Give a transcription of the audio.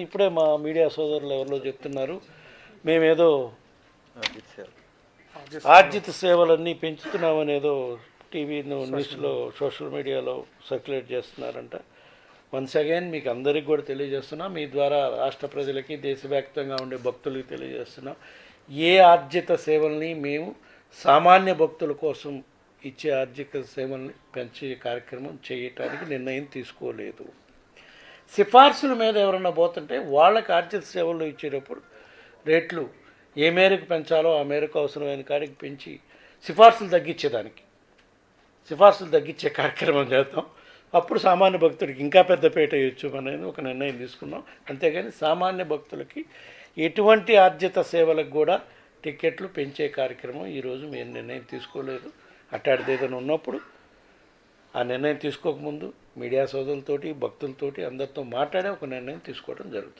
జరుగుతుంది ఇప్పుడే మా మీడియా సోదరులు ఎవరిలో చెప్తున్నారు. మేమేదో ఆర్జిత సేవలన్నీ పెంచుతున్నామనేదో టీవీ న్యూస్లో సోషల్ మీడియాలో సర్క్యులేట్ చేస్తున్నారంట. వన్స్ అగైన్ మీకు అందరికి కూడా తెలియజేస్తున్నా. మీ ద్వారా రాష్ట్ర ప్రజలకి దేశవ్యాప్తంగా ఉండే భక్తులకి తెలియజేస్తున్నాం. ఏ ఆర్జిత సేవల్ని మేము సామాన్య భక్తుల కోసం ఇచ్చే ఆర్థిక సేవల్ని పెంచే కార్యక్రమం చేయటానికి నిర్ణయం తీసుకోలేదు. సిఫార్సుల మీద ఎవరన్నా పోతుంటే వాళ్ళకి ఆర్జిత సేవలు ఇచ్చేటప్పుడు రేట్లు ఏ మేరకు పెంచాలో ఆ మేరకు అవసరమైన కాడికి పెంచి సిఫార్సులు తగ్గించేదానికి. సిఫార్సులు తగ్గించే కార్యక్రమం చేద్దాం. అప్పుడు సామాన్య భక్తుడికి ఇంకా పెద్దపేట ఇవ్వచ్చు అనేది ఒక నిర్ణయం తీసుకున్నాం. అంతేగాని సామాన్య భక్తులకి ఎటువంటి ఆర్జిత సేవలకు కూడా టికెట్లు పెంచే కార్యక్రమం ఈరోజు మేము నిర్ణయం తీసుకోలేదు. అట్టాడిది ఏదైనా ఉన్నప్పుడు ఆ నిర్ణయం తీసుకోకముందు మీడియా సోదరులతోటి భక్తులతోటి అందరితో మాట్లాడే ఒక నిర్ణయం తీసుకోవడం జరుగుతుంది.